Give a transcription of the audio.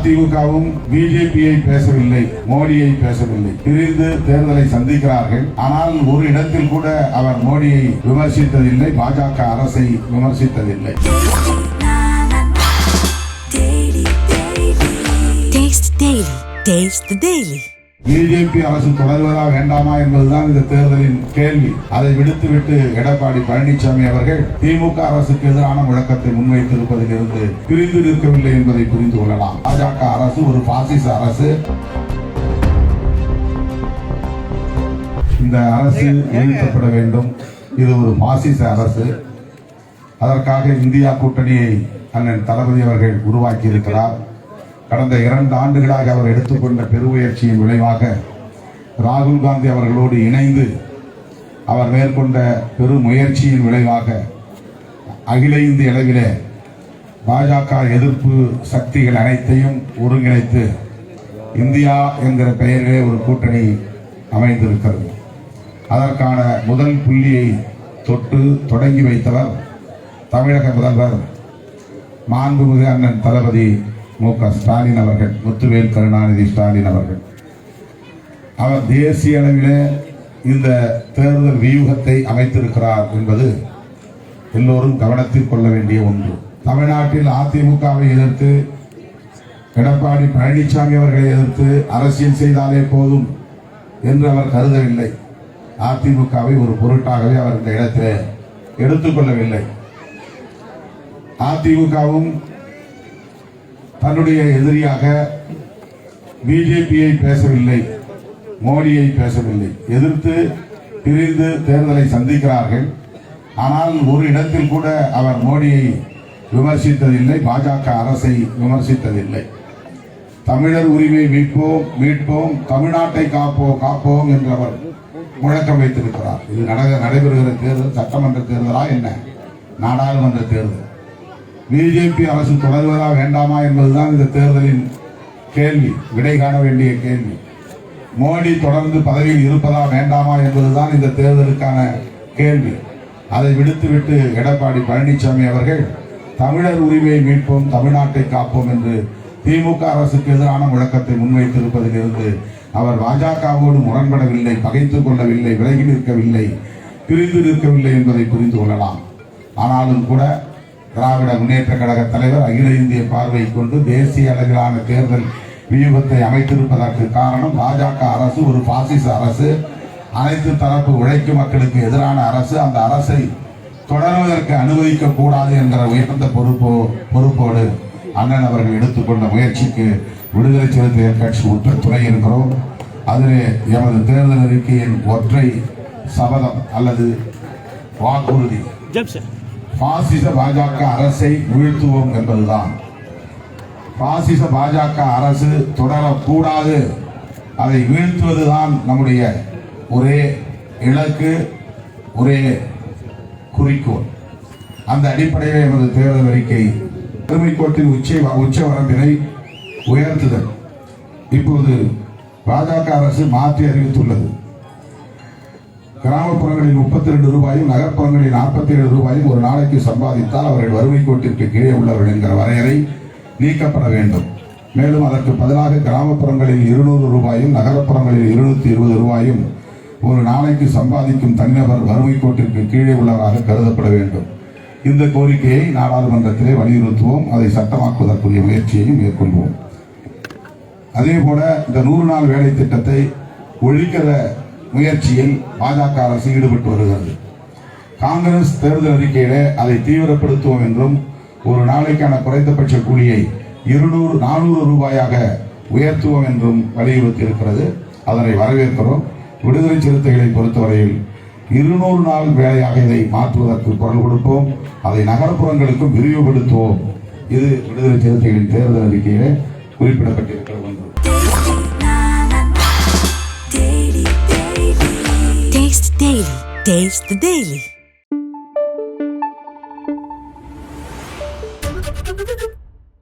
அதிமுகவும் பிஜேபியை பேசவில்லை மோடியை பேசவில்லை. பிரிந்து தேர்தலை சந்திக்கிறார்கள். ஆனால் ஒரு இடத்தில் கூட அவர் மோடியை விமர்சித்ததில்லை பாஜக அரசை விமர்சித்ததில்லை. Taste the daily. பிஜேபி அரசு தொடர்வதா வேண்டாமா என்பதுதான் இந்த தேர்தலின் கேள்வி. அதை விடுத்துவிட்டு எடப்பாடி பழனிசாமி அவர்கள் திமுக அரசுக்கு எதிரான முழக்கத்தை முன்வைத்திருப்பதில் இருந்து பிரிந்து நிற்கவில்லை என்பதை புரிந்து கொள்ளலாம். பாஜக அரசு ஒரு பாசிச அரசு. இந்த அரசு வீழ்த்தப்பட வேண்டும். இது ஒரு பாசிச அரசு. அதற்காக இந்தியா கூட்டணியை அண்ணன் தளபதி அவர்கள் உருவாக்கி இருக்கிறார் கடந்த இரண்டு ஆண்டுகளாக அவர் எடுத்துக்கொண்ட பெருமுயற்சியின் விளைவாக ராகுல் காந்தி அவர்களோடு இணைந்து அவர் மேற்கொண்ட பெருமுயற்சியின் விளைவாக அகில இந்திய அளவிலே பாஜக எதிர்ப்பு சக்திகள் அனைத்தையும் ஒருங்கிணைத்து இந்தியா என்கிற பெயரிலே ஒரு கூட்டணி அமைந்திருக்கிறது. அதற்கான முதல் புள்ளியை தொட்டு தொடங்கி வைத்தவர் தமிழக முதல்வர் மாண்புமிகு அண்ணன் தளபதி மு க ஸ்டாலின் அவர்கள் முத்துவேல் கருணாநிதி ஸ்டாலின் அவர்கள். அவர் தேசிய அளவிலே இந்த தேர்தல் வியூகத்தை அமைத்திருக்கிறார் என்பது எல்லோரும் கவனத்தில் கொள்ள வேண்டிய ஒன்று. தமிழ்நாட்டில் அதிமுகவை எதிர்த்து எடப்பாடி பழனிசாமி அவர்களை எதிர்த்து அரசியல் செய்தாலே போதும் என்று அவர் கருதவில்லை. அதிமுகவை ஒரு பொருட்டாகவே அவர் இந்த இடத்தில் எடுத்துக்கொள்ளவில்லை. அதிமுகவும் தன்னுடைய எதிரியாக பிஜேபியை பேசவில்லை மோடியை பேசவில்லை. எதிர்த்து பிரிந்து தேர்தலை சந்திக்கிறார்கள். ஆனால் ஒரு இடத்தில் கூட அவர் மோடியை விமர்சித்ததில்லை பாஜக அரசை விமர்சித்ததில்லை. தமிழர் உரிமை மீட்போம் மீட்போம் தமிழ்நாட்டை காப்போம் காப்போம் என்று அவர் முழக்கம் வைத்திருக்கிறார். இது நட நடைபெறுகிற தேர்தல் சட்டமன்ற தேர்தலா என்ன? நாடாளுமன்ற தேர்தல். பிஜேபி அரசு தொடர்வதா வேண்டாமா என்பதுதான் இந்த தேர்தலின் கேள்வி விடை காண வேண்டிய கேள்வி. மோடி தொடர்ந்து பதவியில் இருப்பதா வேண்டாமா என்பதுதான் இந்த தேர்தலுக்கான கேள்வி. அதை விடுத்துவிட்டு எடப்பாடி பழனிசாமி அவர்கள் தமிழர் உரிமையை மீட்போம் தமிழ்நாட்டை காப்போம் என்று திமுக அரசுக்கு எதிரான முழக்கத்தை முன்வைத்திருப்பதிலிருந்து அவர் பாஜகவோடு முரண்படவில்லை பகைத்து கொள்ளவில்லை விலகி நிற்கவில்லை பிரிந்து நிற்கவில்லை என்பதை புரிந்து கொள்ளலாம். ஆனாலும் கூட திராவிட முன்னேற்ற கழக தலைவர் அகில இந்திய பார்வை கொண்டு தேசிய அளவிலான தேர்தல் வியூகத்தை அமைத்திருப்பதற்கு காரணம் பாஜக அரசு ஒரு பாசிச அரசு. அனைத்து தரப்பு உழைக்கும் மக்களுக்கு எதிரான அரசு. அந்த அரசை தொடர்வதற்கு அனுமதிக்க கூடாது என்ற உயர்ந்த பொறுப்போ பொறுப்போடு அண்ணன் அவர்கள் எடுத்துக்கொண்ட முயற்சிக்கு விடுதலை சிறுத்தைகள் கட்சி உற்ற துணை இருக்கிறோம் அதிலே எமது தேர்தல் அறிக்கையின் ஒற்றை சபதம் அல்லது வாக்குறுதி. பாசிச பாஜக அரசை வீழ்த்துவோம் என்பதுதான். பாசிச பாஜக அரசு தொடரக்கூடாது. அதை வீழ்த்துவதுதான் நம்முடைய ஒரே இலக்கு ஒரே குறிக்கோள். அந்த அடிப்படையில் எமது தேர்தல் அறிக்கை பெருமை கோட்டின் உச்ச உச்ச வரம்பினை உயர்த்துதல். இப்போது பாஜக அரசு மாற்றி அறிவித்துள்ளது. கிராமப்புறங்களில் முப்பத்தி ரெண்டு ரூபாயும் நகர்ப்புறங்களில் நாற்பத்தி ஏழு ரூபாயும் ஒரு நாளைக்கு சம்பாதித்தால் அவர்கள் வறுமை கோட்டிற்கு கீழே உள்ளவர்கள் என்கிற வரையறை நீக்கப்பட வேண்டும். மேலும் அதற்கு பதிலாக கிராமப்புறங்களில் இருநூறு ரூபாயும் நகரப்புறங்களில் இருநூத்தி இருபது ரூபாயும் ஒரு நாளைக்கு சம்பாதிக்கும் தனிநபர் வறுமை கோட்டிற்கு கீழே உள்ளவராக கருதப்பட வேண்டும். இந்த கோரிக்கையை நாடாளுமன்றத்திலே வலியுறுத்துவோம். அதை சட்டமாக்குவதற்குரிய முயற்சியையும் மேற்கொள்வோம். அதே போல இந்த நூறு நாள் வேலை திட்டத்தை ஒழிக்கிற முயற்சியில் பாஜக அரசு ஈடுபட்டு வருகிறது. காங்கிரஸ் தேர்தல் அறிக்கையிலே அதை தீவிரப்படுத்துவோம் என்றும் ஒரு நாளைக்கான குறைந்தபட்ச கூலியை இருநூறு நானூறு ரூபாயாக உயர்த்துவோம் என்றும் வலியுறுத்தி இருக்கிறது அதனை வரவேற்கிறோம். விடுதலை சிறுத்தைகளை பொறுத்தவரையில் இருநூறு நாள் வேலையாக இதை மாற்றுவதற்கு குரல் கொடுப்போம். அதை நகர்ப்புறங்களுக்கும் விரிவுபடுத்துவோம். இது விடுதலை சிறுத்தைகளின் தேர்தல் அறிக்கையிலே குறிப்பிடப்பட்டிருக்கிறது. Taste the daily.